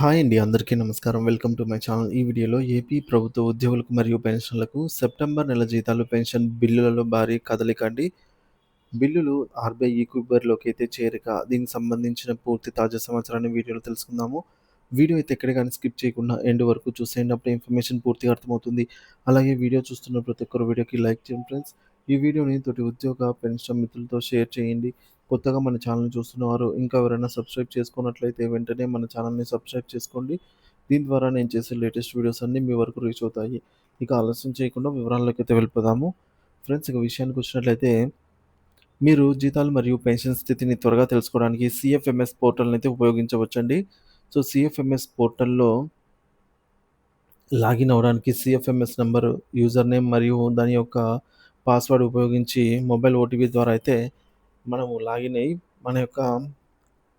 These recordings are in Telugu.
హాయ్ అండి అందరికీ నమస్కారం. Welcome to my channel. ఈ వీడియోలో ఏపీ ప్రభుత్వ ఉద్యోగులకు మరియు పెన్షన్లకు సెప్టెంబర్ నెల జీతాలు పెన్షన్ బిల్లులలో భారీ కదలిక అండి బిల్లులు ఆర్బీఐ ఈక్యూబర్లోకి అయితే చేరిక దీనికి సంబంధించిన పూర్తి తాజా సమాచారాన్ని వీడియోలో తెలుసుకుందాము. వీడియో అయితే ఎక్కడ కానీ స్కిప్ చేయకుండా ఎండ్ వరకు చూసేయండి అప్పుడు ఇన్ఫర్మేషన్ పూర్తిగా అర్థమవుతుంది. అలాగే వీడియో చూస్తున్న ప్రతి ఒక్కరు వీడియోకి లైక్ చేయండి ఫ్రెండ్స్. ఈ వీడియోని తోటి ఉద్యోగ పెన్షన్ మిత్రులతో షేర్ చేయండి. కొత్తగా మన ఛానల్ని చూస్తున్నవారు ఇంకా ఎవరైనా సబ్స్క్రైబ్ చేసుకున్నట్లయితే వెంటనే మన ఛానల్ని సబ్స్క్రైబ్ చేసుకోండి. దీని ద్వారా నేను చేసే లేటెస్ట్ వీడియోస్ అన్నీ మీ వరకు రీచ్ అవుతాయి. ఇక ఆలస్యం చేయకుండా వివరాల్లోకి అయితే వెళ్ళిపోదాము. ఫ్రెండ్స్ ఇక విషయానికి వచ్చినట్లయితే మీరు జీతాలు మరియు పెన్షన్ స్థితిని త్వరగా తెలుసుకోవడానికి సిఎఫ్ఎంఎస్ పోర్టల్ని అయితే ఉపయోగించవచ్చండి. సో సిఎఫ్ఎంఎస్ పోర్టల్లో లాగిన్ అవ్వడానికి సిఎఫ్ఎంఎస్ నెంబర్ యూజర్ నేమ్ మరియు దాని యొక్క పాస్వర్డ్ ఉపయోగించి మొబైల్ ఓటీపీ ద్వారా అయితే మనము లాగిన్ అయ్యి మన యొక్క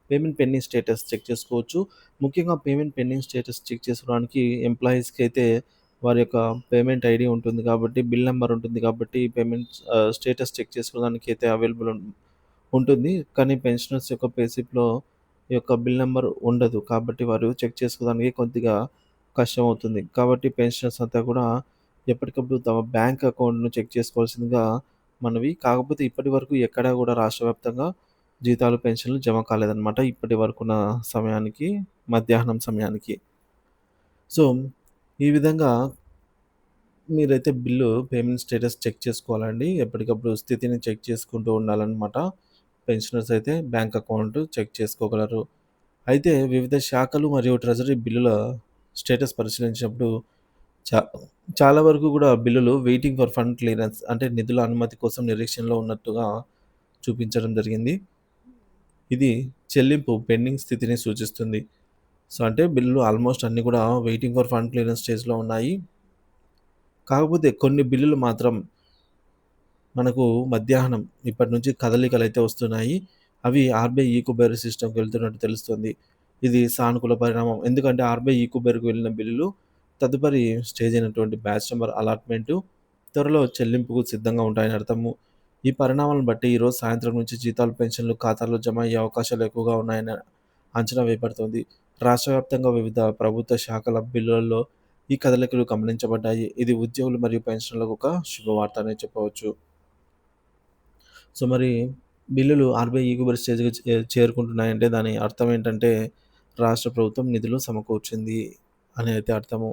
పేమెంట్ పెండింగ్ స్టేటస్ చెక్ చేసుకోవచ్చు. ముఖ్యంగా పేమెంట్ పెండింగ్ స్టేటస్ చెక్ చేసుకోవడానికి ఎంప్లాయీస్కి అయితే వారి యొక్క పేమెంట్ ఐడి ఉంటుంది కాబట్టి బిల్ నెంబర్ ఉంటుంది కాబట్టి పేమెంట్ స్టేటస్ చెక్ చేసుకోవడానికి అయితే అవైలబుల్ ఉంటుంది. కానీ పెన్షనర్స్ యొక్క పేసిప్లో యొక్క బిల్ నెంబర్ ఉండదు కాబట్టి వారు చెక్ చేసుకోవడానికి కొద్దిగా కష్టం అవుతుంది కాబట్టి పెన్షనర్స్ అంతా కూడా ఎప్పటికప్పుడు తమ బ్యాంక్ అకౌంట్ను చెక్ చేసుకోవాల్సిందిగా మనవి. కాకపోతే ఇప్పటి వరకు ఎక్కడా కూడా రాష్ట్ర వ్యాప్తంగా జీతాలు పెన్షన్లు జమ కాలేదన్నమాట ఇప్పటి వరకున్న సమయానికి మధ్యాహ్నం సమయానికి. సో ఈ విధంగా మీరైతే బిల్లు పేమెంట్ స్టేటస్ చెక్ చేసుకోవాలండి. ఎప్పటికప్పుడు స్థితిని చెక్ చేసుకుంటూ ఉండాలన్నమాట. పెన్షనర్స్ అయితే బ్యాంక్ అకౌంట్ చెక్ చేసుకోగలరు. అయితే వివిధ శాఖలు మరియు ట్రెజరీ బిల్లుల స్టేటస్ పరిశీలించినప్పుడు చా చాలా వరకు కూడా బిల్లులు వెయిటింగ్ ఫర్ ఫండ్ క్లియరెన్స్ అంటే నిధుల అనుమతి కోసం నిరీక్షణలో ఉన్నట్టుగా చూపించడం జరిగింది. ఇది చెల్లింపు పెండింగ్ స్థితిని సూచిస్తుంది. సో అంటే బిల్లులు ఆల్మోస్ట్ అన్నీ కూడా వెయిటింగ్ ఫర్ ఫండ్ క్లియరెన్స్ స్టేజ్లో ఉన్నాయి. కాకపోతే కొన్ని బిల్లులు మాత్రం మనకు మధ్యాహ్నం ఇప్పటి నుంచి కదలికలు అయితే వస్తున్నాయి. అవి ఆర్బీఐ ఈకుబేర్ సిస్టమ్కి వెళ్తున్నట్టు తెలుస్తుంది. ఇది సానుకూల పరిణామం. ఎందుకంటే ఆర్బీఐ ఈకుబేర్కు వెళ్ళిన బిల్లులు తదుపరి స్టేజ్ అయినటువంటి బ్యాచ్ నెంబర్ అలాట్మెంటు త్వరలో చెల్లింపుకు సిద్ధంగా ఉంటాయని అర్థము. ఈ పరిణామాలను బట్టి ఈరోజు సాయంత్రం నుంచి జీతాలు పెన్షన్లు ఖాతాల్లో జమ అయ్యే అవకాశాలు ఎక్కువగా ఉన్నాయని అంచనా వేయబడుతోంది. రాష్ట్ర వ్యాప్తంగా వివిధ ప్రభుత్వ శాఖల బిల్లులలో ఈ కదలికలు గమనించబడ్డాయి. ఇది ఉద్యోగులు మరియు పెన్షన్లకు ఒక శుభవార్త అనే చెప్పవచ్చు. సో మరి బిల్లులు ఆర్బీఐ ఈగుబడి స్టేజ్కి చేరుకుంటున్నాయంటే దాని అర్థం ఏంటంటే రాష్ట్ర ప్రభుత్వం నిధులు సమకూర్చింది అని అయితే అర్థము.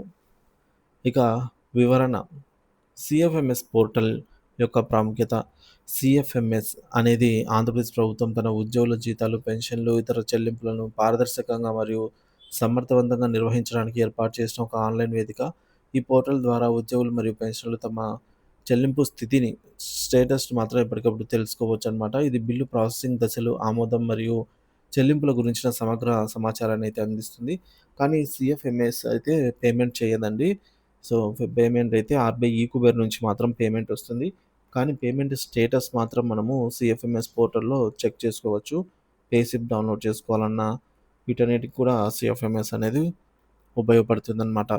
ఇక వివరణ. సిఎఫ్ఎంఎస్ పోర్టల్ యొక్క ప్రాముఖ్యత. సిఎఫ్ఎంఎస్ అనేది ఆంధ్రప్రదేశ్ ప్రభుత్వం తన ఉద్యోగుల జీతాలు పెన్షన్లు ఇతర చెల్లింపులను పారదర్శకంగా మరియు సమర్థవంతంగా నిర్వహించడానికి ఏర్పాటు చేసిన ఒక ఆన్లైన్ వేదిక. ఈ పోర్టల్ ద్వారా ఉద్యోగులు మరియు పెన్షన్లు తమ చెల్లింపు స్థితిని స్టేటస్ మాత్రం ఎప్పటికప్పుడు తెలుసుకోవచ్చు అనమాట ఇది బిల్లు ప్రాసెసింగ్ దశలు ఆమోదం మరియు చెల్లింపుల గురించిన సమగ్ర సమాచారాన్ని అయితే అందిస్తుంది. కానీ సిఎఫ్ఎంఎస్ అయితే పేమెంట్ చేయదండి. సో పేమెంట్ అయితే ఆర్బీఐ ఈకుబేర్ నుంచి మాత్రం పేమెంట్ వస్తుంది. కానీ పేమెంట్ స్టేటస్ మాత్రం మనము సిఎఫ్ఎంఎస్ పోర్టల్లో చెక్ చేసుకోవచ్చు. పేసిప్ డౌన్లోడ్ చేసుకోవాలన్నా వీటన్నిటికి కూడా సిఎఫ్ఎంఎస్ అనేది ఉపయోగపడుతుందన్నమాట.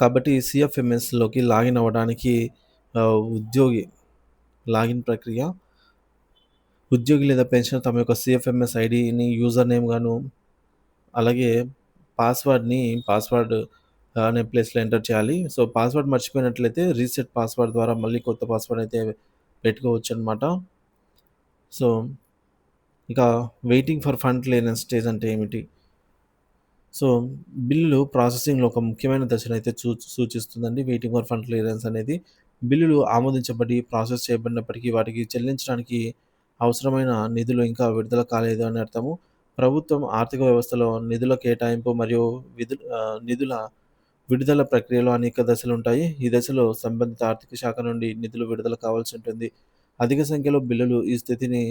కాబట్టి సిఎఫ్ఎంఎస్లోకి లాగిన్ అవ్వడానికి ఉద్యోగి లాగిన్ ప్రక్రియ. ఉద్యోగి లేదా పెన్షనర్ తమ యొక్క సిఎఫ్ఎంఎస్ ఐడిని యూజర్ నేమ్ గాను అలాగే పాస్వర్డ్ని పాస్వర్డ్ అనే ప్లేస్లో ఎంటర్ చేయాలి. సో పాస్వర్డ్ మర్చిపోయినట్లయితే రీసెట్ పాస్వర్డ్ ద్వారా మళ్ళీ కొత్త పాస్వర్డ్ అయితే పెట్టుకోవచ్చు అనమాట సో ఇక waiting for fund clearance stage అంటే ఏమిటి? సో బిల్లులు ప్రాసెసింగ్లో ఒక ముఖ్యమైన దశను అయితే చూ సూచిస్తుందండి. వెయిటింగ్ ఫర్ ఫండ్ క్లియరెన్స్ అనేది బిల్లులు ఆమోదించబడి ప్రాసెస్ చేయబడినప్పటికీ వాటికి చెల్లించడానికి అవసరమైన నిధులు ఇంకా విడుదల కాలేదు అని అర్థము. ప్రభుత్వం ఆర్థిక వ్యవస్థలో నిధుల కేటాయింపు మరియు విధు నిధుల విడుదల ప్రక్రియలో అనేక దశలు ఉంటాయి. ఈ దశలో సంబంధిత ఆర్థిక శాఖ నుండి నిధులు విడుదల కావాల్సి ఉంటుంది. అధిక సంఖ్యలో బిల్లులు ఈ స్థితిని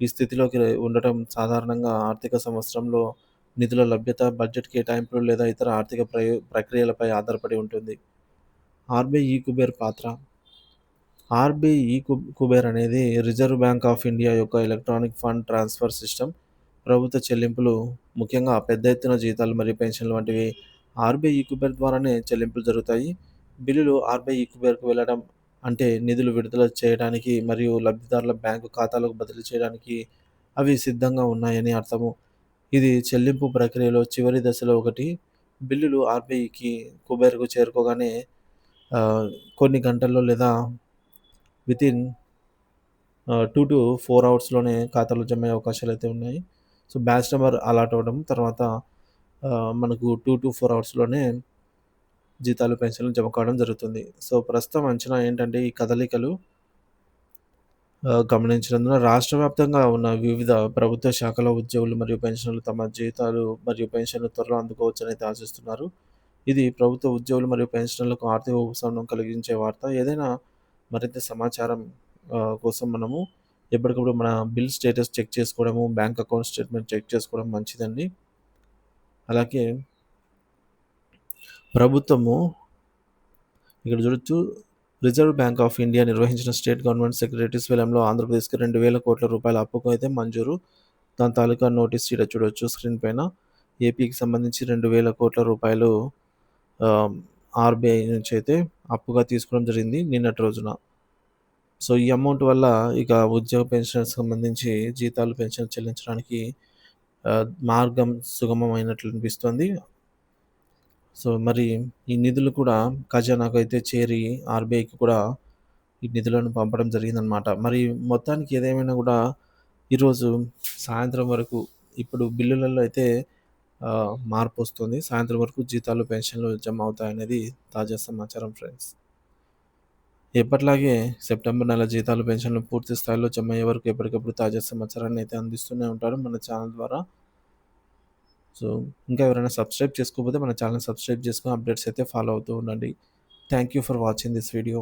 ఈ స్థితిలోకి ఉండటం సాధారణంగా ఆర్థిక సంవత్సరంలో నిధుల లభ్యత బడ్జెట్ కేటాయింపులు లేదా ఇతర ఆర్థిక ప్రయో ప్రక్రియలపై ఆధారపడి ఉంటుంది. ఆర్బీఐ ఈ కుబేర్ పాత్ర. ఆర్బీఈ ఈ కుబేర్ అనేది రిజర్వ్ బ్యాంక్ ఆఫ్ ఇండియా యొక్క ఎలక్ట్రానిక్ ఫండ్ ట్రాన్స్ఫర్ సిస్టమ్. ప్రభుత్వ చెల్లింపులు ముఖ్యంగా పెద్ద ఎత్తున జీతాలు మరియు పెన్షన్లు వంటివి ఆర్బీఐ ఈక్యుబేర్ ద్వారానే చెల్లింపులు జరుగుతాయి బిల్లులు ఆర్బీఐ ఈక్యుబేర్కు వెళ్ళడం అంటే నిధులు విడుదల చేయడానికి మరియు లబ్ధిదారుల బ్యాంకు ఖాతాలకు బదిలీ చేయడానికి అవి సిద్ధంగా ఉన్నాయని అర్థము ఇది చెల్లింపు ప్రక్రియలో చివరి దశలో ఒకటి. బిల్లులు ఆర్‌బీఐకి కుబేర్‌కు చేరుకోగానే కొన్ని గంటల్లో లేదా వితిన్ టూ టు ఫోర్ అవర్స్‌లోనే ఖాతాలో జమయ్య అవకాశాలు అయితే ఉన్నాయి. సో, బ్యాచ్ నెంబర్ అలాట్ అవ్వడం తర్వాత మనకు టూ టు ఫోర్ అవర్స్‌లోనే జీతాలు, పెన్షన్‌లు జమ కావడం జరుగుతుంది. సో, ప్రస్తుతం అంచనా ఏంటంటే ఈ కదలికలు గమనించినందున రాష్ట్ర వ్యాప్తంగా ఉన్న వివిధ ప్రభుత్వ శాఖల ఉద్యోగులు మరియు పెన్షన్లు తమ జీతాలు మరియు పెన్షన్‌లు త్వరలో అందుకోవచ్చనైతే ఆశిస్తున్నారు. ఇది ప్రభుత్వ ఉద్యోగులు మరియు పెన్షన్లకు ఆర్థిక ఉపశమనం కలిగించే వార్త. ఏదైనా మరింత సమాచారం కోసం మనము ఎప్పటికప్పుడు మన బిల్ స్టేటస్ చెక్ చేసుకోవడము, బ్యాంక్ అకౌంట్ స్టేట్‌మెంట్ చెక్ చేసుకోవడం మంచిదండి. అలాగే ప్రభుత్వము ఇక్కడ చూడొచ్చు రిజర్వ్ బ్యాంక్ ఆఫ్ ఇండియా నిర్వహించిన స్టేట్ గవర్నమెంట్ సెక్రటరీస్ విలయంలో ఆంధ్రప్రదేశ్‌కి 2000 కోట్ల రూపాయల అప్పుకు అయితే మంజూరు. దాని తాలూకా నోటీస్ ఈడ చూడొచ్చు స్క్రీన్ పైన. ఏపీకి సంబంధించి 2000 కోట్ల రూపాయలు ఆర్‌బీఐ నుంచి అయితే అప్పుగా తీసుకోవడం జరిగింది నిన్నటి రోజున. సో, ఈ అమౌంట్ వల్ల ఇక ఉద్యోగ పెన్షనర్స్‌కి సంబంధించి జీతాలు, పెన్షన్ చెల్లించడానికి మార్గం సుగమమైనట్లు అనిపిస్తుంది సో, మరి ఈ నిధులు కూడా ఖజానాకు అయితే చేరి ఆర్‌బీఐకి కూడా ఈ నిధులను పంపడం జరిగిందనమాట. మరి మొత్తానికి ఏదేమైనా కూడా ఈరోజు సాయంత్రం వరకు ఇప్పుడు బిల్లులలో అయితే మార్పు వస్తుంది సాయంత్రం వరకు జీతాలు, పెన్షన్‌లు జమ అవుతాయనేది తాజా సమాచారం ఫ్రెండ్స్. ఎప్పట్లాగే సెప్టెంబర్ నెల జీతాలు, పెన్షన్‌లు పూర్తి స్థాయిలో జమయ్యే వరకు ఎప్పటికప్పుడు తాజా సమాచారాన్ని అయితే అందిస్తూనే ఉంటారు మన ఛానల్ ద్వారా. సో, ఇంకా ఎవరైనా సబ్స్క్రైబ్ చేసుకోకపోతే మన ఛానల్ సబ్స్క్రైబ్ చేసుకొని అప్డేట్స్ అయితే ఫాలో అవుతూ ఉండండి. Thank you for watching this video.